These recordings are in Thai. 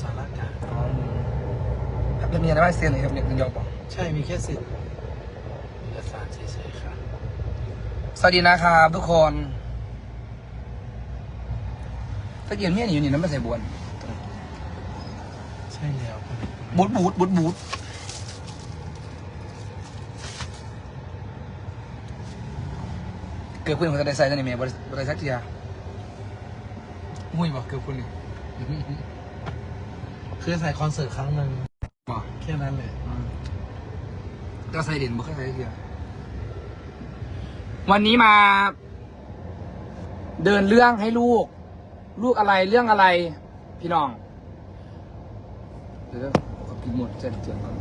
สารกลางครับจะมีอะไรบ้างเซียนเลยครับเนี่ยหนึ่งยองบอก ใช่มีแค่สิทธิ์เอกสารเฉยๆค่ะสวัสดีนะครับทุกคนตะเกียบเนี่ยอยู่นี่น้ำไม่ใส่บวนใช่แล้วครับบูดบูดบูดบูดเกิดขึ้นผมจะได้ใส่ตั้งแต่เมียบริบริษัทเทียหุ้ยบอกเกิดขึ้นนี่ คือใส่คอนเสิร์ตครั้งหนึ่งบอกแค่นั้นเลยก็ใส่เด่นบ่เคยใส่เทียวันนี้มา เดินเรื่องให้ลูก ลูกอะไรเรื่องอะไร พี่น้อง เดี๋ยวขอกินหมดเจนเจียงก่อน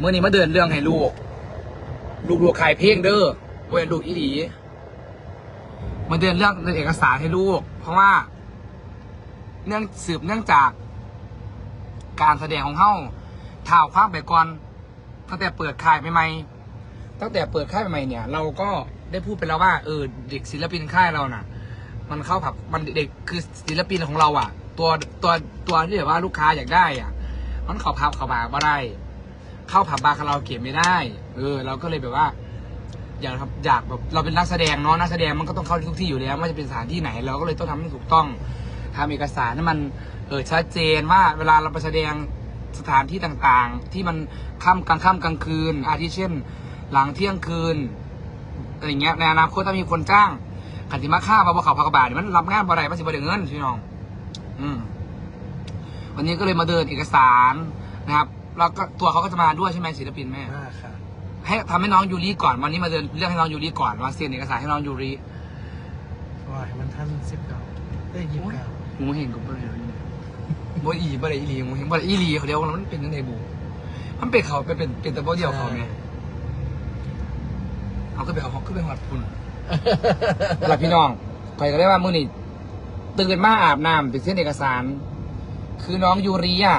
เมื่อนี้มาเดินเรื่องให้ลูก ลูกลูกขายเพลงเด้อเวยนลูกอีหลีมาเดินเรื่องเดินเอกสารให้ลูก เพราะว่า เนื่องสืบเนื่องจาก การแสดงของเฮาท่าวความไปก่อนตั้งแต่เปิดค่ายใหม่ๆตั้งแต่เปิดค่ายใหม่ๆเนี่ย เราก็ได้พูดไปแล้วว่าเออเด็กศิลปินค่ายเราน่ะ มันเข้าผับมันเด็กคือศิลปินของเราอะ ตัวตัวตัวที่แบบว่าลูกค้าอยากได้อะ มันเข้าผับเข้าบาร์ไม่ได้ เข้าผับบาร์คาราโอเกะไม่ได้ เออ เราก็เลยแบบว่า อยากอยากแบบเราเป็นนักแสดงเนาะนักแสดงมันก็ต้องเข้าทุกที่อยู่แล้วไม่ว่าจะเป็นสถานที่ไหน เราก็เลยต้องทำให้ถูกต้องทำเอกสารให้มันเออชัดเจนว่าเวลาเราไปแสดงสถานที่ต่างๆ ที่มันค่ำกลางค่ำกลางคืน อาทิเช่น หลังเที่ยงคืนอะไรเงี้ยในอนาคตถ้ามีคนจ้างขันติมาฆ่ามาบ่เขาพักบาทมันรับงานบ่ได้มันสิบ่ได้เงินพี่น้อง อืมวันนี้ก็เลยมาเดินเอกสารนะครับ แล้วก็ตัวเขาก็จะมาด้วยใช่ไหมศิลปินแม่ มากค่ะ ให้ทำให้น้องยูริก่อนวันนี้มาเดินเรื่องให้น้องยูริก่อนมาเซ็นเอกสารให้น้องยูริว่าให้มันทันสิบเก้าได้ยี่สิบเก้าหมูเห็นกับบ่ได้บ่อีบ่ได้อีหลีหมูเห็นบ่ได้อีหลีเขาเดียวว่ามันเป็นยังไงบูมันเป็นเขาเป็นเป็นเป็นแต่บ่เดียวเขาไงเอาขึ้นไปเอาเขาขึ้นไปหอดพุ่นหลับพี่น้องไปก็ได้ว่ามื้อนี้ตื่นมาอาบน้ำไปเซ็นเอกสาร คือน้องยูริอะ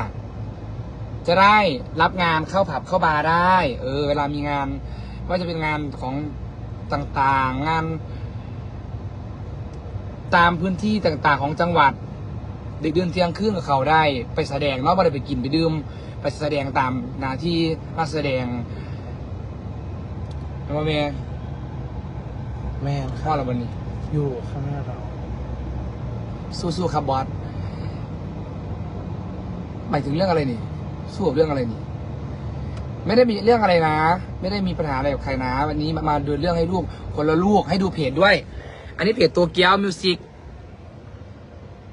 จะได้รับงานเข้าผับเข้าบาร์ได้ เออ เวลามีงานว่าจะเป็นงานของต่างๆ งาน ตามพื้นที่ต่างๆของจังหวัด เด็กเดือนเที่ยงครึ่งกับเขาได้ ไปแสดงเนาะไม่ได้ไปกินไปดื่มไปแสดงตามหน้าที่นักแสดงแล้วว่าเมย์แม่นพ่อเราวันนี้ อยู่ข้างหน้าเรา สู้ๆครับบอสหมายถึงเรื่องอะไรนี่ สู้กับเรื่องอะไรนี่ ไม่ได้มีเรื่องอะไรนะ ไม่ได้มีปัญหาอะไรกับใครนะ วันนี้มามาดูเรื่องให้ลูก คนละลูกให้ดูเพจด้วย อันนี้เพจตัวเกียวมิวสิก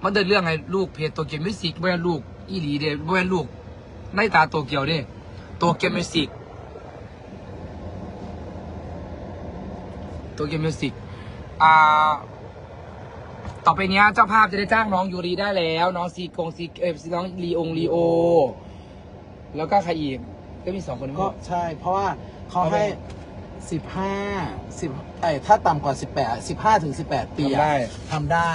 มาเดินเรื่องให้ลูกเพจตัวเกียวมิวสิกบ่แม่นลูกอีหลีเด้บ่แม่นลูกในตาตัวเกียวเด้ตัวเกียวมิวสิกตัวเกียวมิวสิกอ่าต่อไปเนี้ยเจ้าภาพจะได้จ้างน้องยูรีได้แล้ว น้องซีกงซีเอฟซีน้องลีองลีโอ แล้วก็ใครอีกก็มีสองคนก็ใช่ เพราะว่าเขาให้สิบห้าสิบไอ้ยถ้าต่ำกว่าสิบแปดสิบห้าถึงสิบแปดปีทำอะได้ทำได้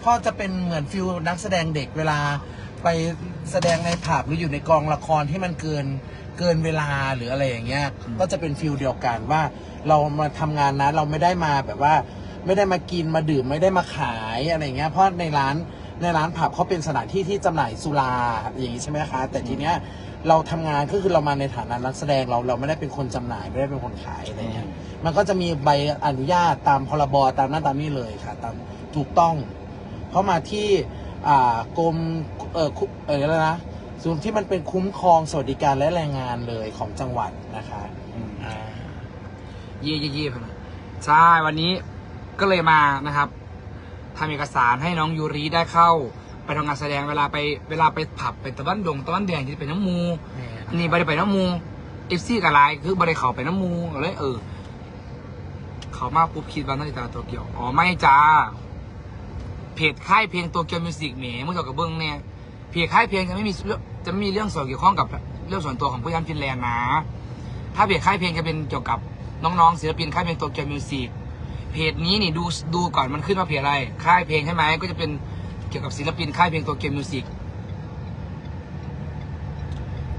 เพราะจะเป็นเหมือนฟิลนักแสดงเด็กเวลาไปแสดงในผับหรืออยู่ในกองละครที่มันเกินเกินเวลาหรืออะไรอย่างเงี้ย ก็จะเป็นฟิลเดียวกันว่า เรามาทำงานนะเราไม่ได้มาแบบว่า ไม่ได้มากินมาดื่มไม่ได้มาขายอะไรอย่างเงี้ยเพราะในร้าน ในร้านผับเขาเป็นสถานที่ที่จำหน่ายสุราอย่างนี้ใช่ไหมคะ แต่ทีเนี้ยเราทำงานก็คือเรามาในฐานะนักแสดงเราเราไม่ได้เป็นคนจำหน่ายไม่ได้เป็นคนขายอะไรเงี้ยมันก็จะมีใบอนุญาตตามพรบตามนั้นตามนี้เลยค่ะ ตามถูกต้องเพราะมาที่อ่ากรมเออคุเอออะไรนะศูนย์ที่มันเป็นคุ้มครองสวัสดิการและแรงงานเลยของจังหวัดนะคะอ่า เย่เย่เย่พะนะใช่ วันนี้ก็เลยมานะครับ ทำเอกสารให้น้องยูรีได้เข้า ไปทำงานแสดงเวลาไปเวลาไปผับไปตะวันดงตะวันแดงที่เป็นน้ำมูแม่อันนี้บริไปน้ำมูเอฟซีกับไลน์คือบริเขาไปน้ำมูเลยเออ เขามาปุ๊บคิดว่าน่าจะตาตัวเกี่ยวอ๋อไม่จ้าเพจค่ายเพลงตัวเกียวมิวสิกเหมมึงเกี่ยวกับเบิ้งเนี่ยเพจค่ายเพลงจะไม่มีเรื่องจะไม่มีเรื่องส่วนเกี่ยวข้องกับเรื่องส่วนตัวของผู้ยันฟินแลนด์นะ ถ้าเพจค่ายเพลงจะเป็นเกี่ยวกับน้องๆศิลปินค่ายเพลงตัวเกียวมิวสิก เพจนี้นี่ดูดูก่อนมันขึ้นมาเพจอะไร ค่ายเพลงใช่ไหมก็จะเป็นเกี่ยวกับศิลปินค่ายเพลงตัวเกียวมิวสิก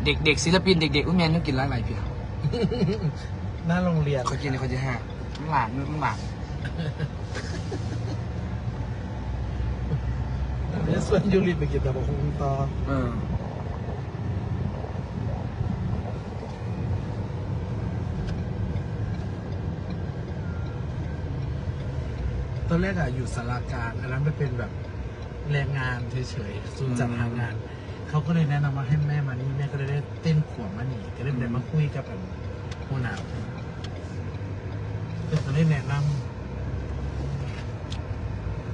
เด็กเด็กศิลปินเด็กๆอุ้ยแมนต้องกินร้านอะไรเพียหน้าโรงเรียนเขากินในคนที่ห้ามันหลานมันหลานเดี๋ยวส่วนยูริไปกินแต่บอกคงต่อเออ อนแรกอะอยู่สารากลางอันนั้นมันเป็นแบบแรงงานเฉยๆศูนย์จัดหางาน เขาก็เลยแนะนำว่าให้แม่มานี่แม่ก็เลยได้เต้นขวบมานี่ก็เลยได้มาคุยกับแบบหัวหน้าก็เลยแนะน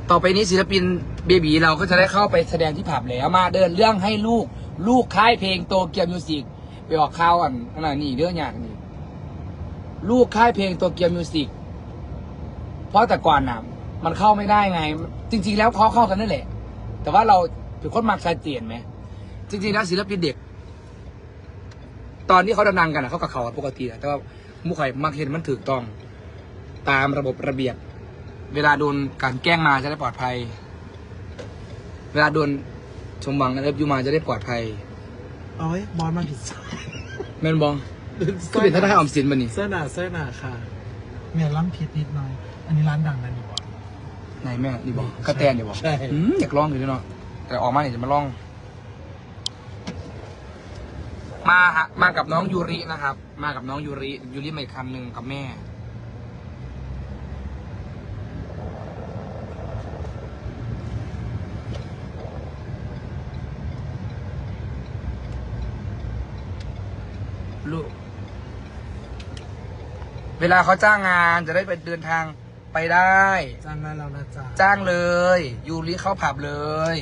ต่อไปนี้ศิลปินเบบีเราก็จะได้เข้าไปแสดงที่ผับแล้วมาเดินเรื่องให้ลูก ลูกค่ายเพลงโตเกียวมิวสิกไปออกข่าวอันอันนั้นนี่เรื่องอย่างนี้ ลูกค่ายเพลงโตเกียวมิวสิกเพราะแต่ก่อนน่ะ มันเข้าไม่ได้ไง จริง ๆ แล้วเขาเข้ากันนั่นแหละ แต่ว่าเราเป็นคนมักชัดเจนไหมจริงๆแล้วศิลปินเด็ก ตอนที่เขาดังๆกันนะเขากับเขาปกติอะแต่ว่ามุขไข่มักเห็นมันถูกต้อง ตามระบบระเบียบ เวลาโดนการแกล้งมาจะได้ปลอดภัย เวลาโดนชมบังเอฟยูมาจะได้ปลอดภัยำเอาไว้บอลมาผิดสายแม่นบองก็เป็นธนาคารออมสินมานี่เสื้อหนาเสื้อหนาค่ะ เมียล้ำผิดนิดหน่อย อันนี้ร้านดังนะนี่บอล ไหนแม่นี่บอกใช่กระแตนอย่าบอกใช่ อืมอยากลองอยู่ด้วยเนาะแต่ออกมาเนี่ยจะมาลอง มาฮะมากับน้องยูรินะครับ มากับน้องยูริยูริมาอีกคันหนึ่งกับแม่ ลูก เวลาเขาจ้างงานจะได้ไปเดินทาง ไปได้ จ้างได้แล้วนะจ๊ะจ้างเลยยูริเข้าผับเลย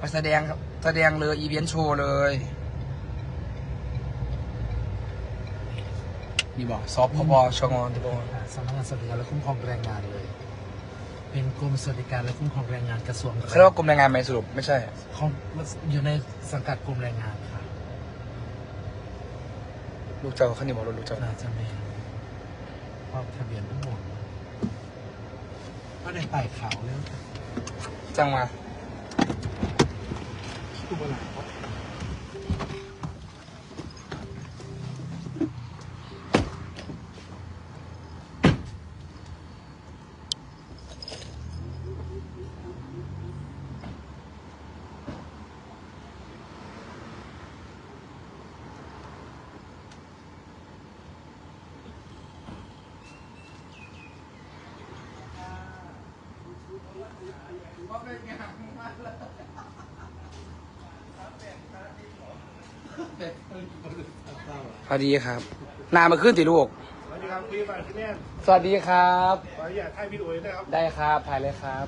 มาแสดงแสดงเลยอีเวนต์โชว์เลยนี่บอกซอฟพบชงอนทุกคนสำนักงานสวัสดิการและคุ้มครองแรงงานเลย เป็นกรมสวัสดิการและคุ้มครองแรงงานกระทรวงเขาเรียกว่ากรมแรงงานไหมสรุปไม่ใช่ของอยู่ในสังกัดกรมแรงงานค่ะลูกเจ้าเขานี่บอกลูกเจ้าน่าจะไม่ครอบทะเบียนทั้งหมด ก็ได้ไต่ขาวแล้วจ้างมา ทุก คนครับพอดีครับ นามาขึ้นติลูก สวัสดีครับคุยกับพี่แม่สวัสดีครับ ขออนุญาตถ่ายวิดีโอด้วยนะครับ ได้ครับถ่ายเลยครับ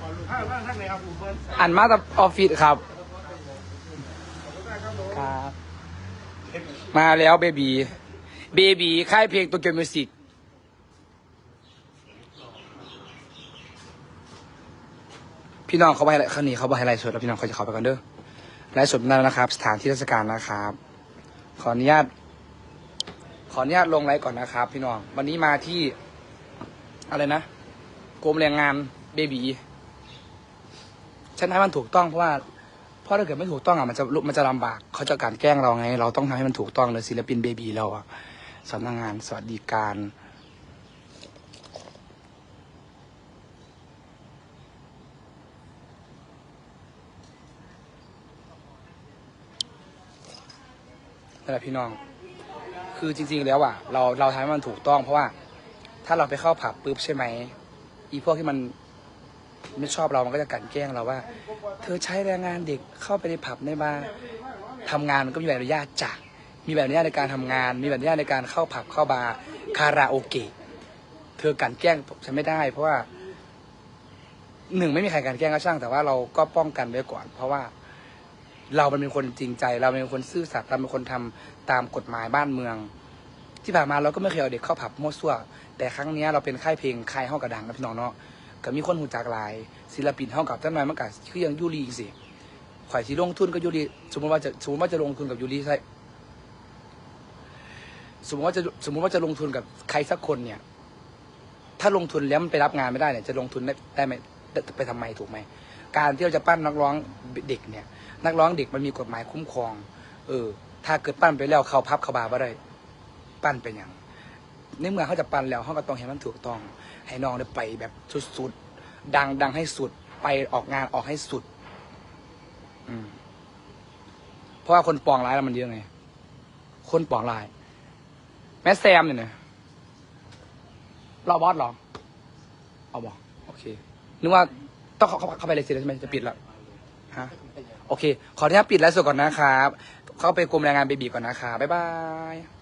ขอรูปภาพบ้างท่านไหนครับผมเพิ่นอันมาจากออฟฟิศครับ ครับ มาแล้วเบบี เบบีค่ายเพลงตัวเกียวมิวสิก พี่น้องเขาไปอะไรเขาหนีเขาไปไลฟ์สดแล้วพี่น้องเขาจะเข้าไปกันเด้อไลฟ์สดนั่นนะครับ สถานที่ราชการนะครับ ขออนุญาต ขออนุญาตลงไลฟ์ก่อนนะครับ พี่น้อง วันนี้มาที่ อะไรนะกรมแรงงานเบบีฉันให้มันถูกต้องเพราะว่าเพราะถ้าเกิดไม่ถูกต้องอะมันจะมันจะลำบากเขาจะการแกล้งเราไง เราต้องทำให้มันถูกต้องเลยศิลปินเบบีเราอะสำนักงานสวัสดิการ นั่นแหละพี่น้อง คือจริง ๆ แล้วอะ เราเราทำให้มันถูกต้อง เพราะว่า ถ้าเราไปเข้าผับปุ๊บใช่ไหมอีพวกที่มันไม่ชอบเรามันก็จะกลั่นแกล้งเราว่า เธอใช้แรงงานเด็กเข้าไปในผับในบาร์ทำงานมันก็มีใบอนุญาตจาก มีใบอนุญาตในการทำงาน มีใบอนุญาตในการเข้าผับเข้าบาร์คาราโอเกะเธอกลั่นแกล้งฉันไม่ได้ เพราะว่าหนึ่งไม่มีใครกลั่นแกล้งก็ช่าง แต่ว่าเราก็ป้องกันไว้ก่อน เพราะว่า เราเป็นคนจริงใจ เราเป็นคนซื่อสัตย์เราเป็นคนทำตามกฎหมายบ้านเมือง ที่ผ่านมาเราก็ไม่เคยเอาเด็กเข้าผับมั่วซั่ว แต่ครั้งนี้เราเป็นค่ายเพลงค่ายห้องกระดังนะพี่น้องเนาะก็มีคนหูจากหลาย ศิลปินเท่ากับท่านนายมันก็คือยังยูรีสิข่อยสิลงทุนกับยูรีสมมติว่าจะสมมติว่าจะลงทุนกับยูรีใช่สมมติว่าจะสมมติว่าจะลงทุนกับใครสักคนเนี่ย ถ้าลงทุนแล้วมันไปรับงานไม่ได้เนี่ยจะลงทุนได้ไหมได้ไปทำไมถูกไหมการที่เราจะปั้นนักร้องเด็กเนี่ย นักร้องเด็กมันมีกฎหมายคุ้มครอง เออ ถ้าเกิดปั้นไปแล้วเขาพับเขาบาบ่ได้ ปั้นเป็นอย่างในเมื่อเขาจะปั้นแล้วเขาก็ต้องเห็นมันถูกต้อง ให้น้องได้ไปแบบสุดๆดังดังให้สุด ไปออกงานออกให้สุด อืมเพราะว่าคนปองร้ายแล้วมันเยอะไง คนปองร้าย แม่แซมเนี่ยนะรอบอสหรอ เอาบอกโอเค นึกว่าต้องเข้าเข้าเข้าไปเลยสิใช่ไหมจะปิดแล้วฮะ โอเค ขออนุญาตปิดไลฟ์สดก่อนนะครับ เข้าไปกรมแรงงานเบบีก่อนนะครับบ๊ายบาย